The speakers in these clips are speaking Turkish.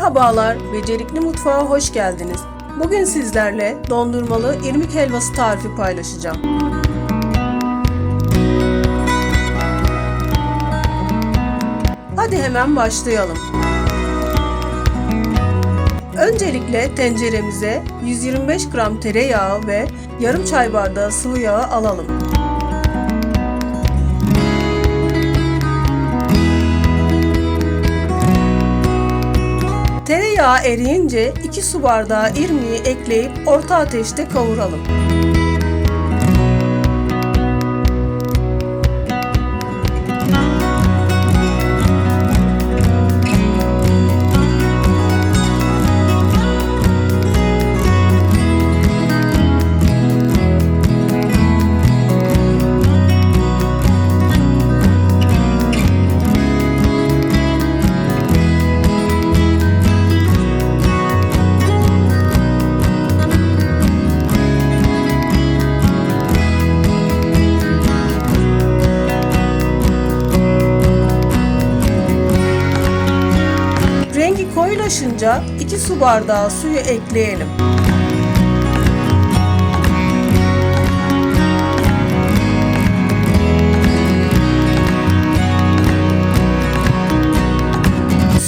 Merhabalar, Becerikli Mutfağa hoş geldiniz. Bugün sizlerle dondurmalı irmik helvası tarifi paylaşacağım. Hadi hemen başlayalım. Öncelikle tenceremize 125 gram tereyağı ve yarım çay bardağı sıvı yağı alalım. Tereyağı eriyince 2 su bardağı irmiği ekleyip orta ateşte kavuralım. Rengi koyulaşınca 2 su bardağı suyu ekleyelim.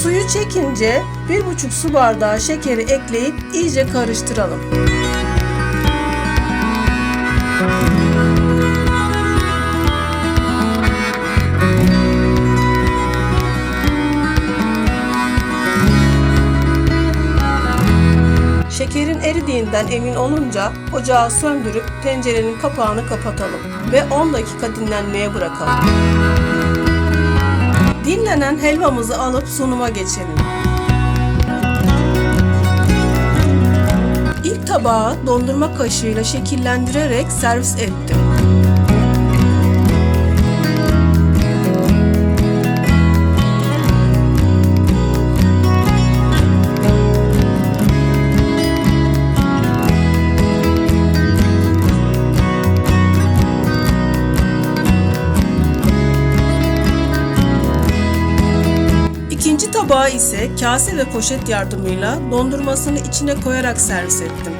Suyu çekince 1,5 su bardağı şekeri ekleyip iyice karıştıralım. Şekerin eridiğinden emin olunca ocağı söndürüp tencerenin kapağını kapatalım ve 10 dakika dinlenmeye bırakalım. Dinlenen helvamızı alıp sunuma geçelim. İlk tabağı dondurma kaşığıyla şekillendirerek servis ettim. İkinci tabağı ise kase ve poşet yardımıyla dondurmasını içine koyarak servis ettim.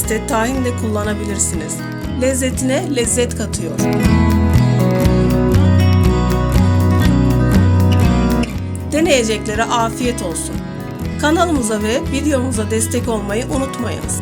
Serviste tahin de kullanabilirsiniz. Lezzetine lezzet katıyor. Deneyeceklere afiyet olsun. Kanalımıza ve videomuza destek olmayı unutmayınız.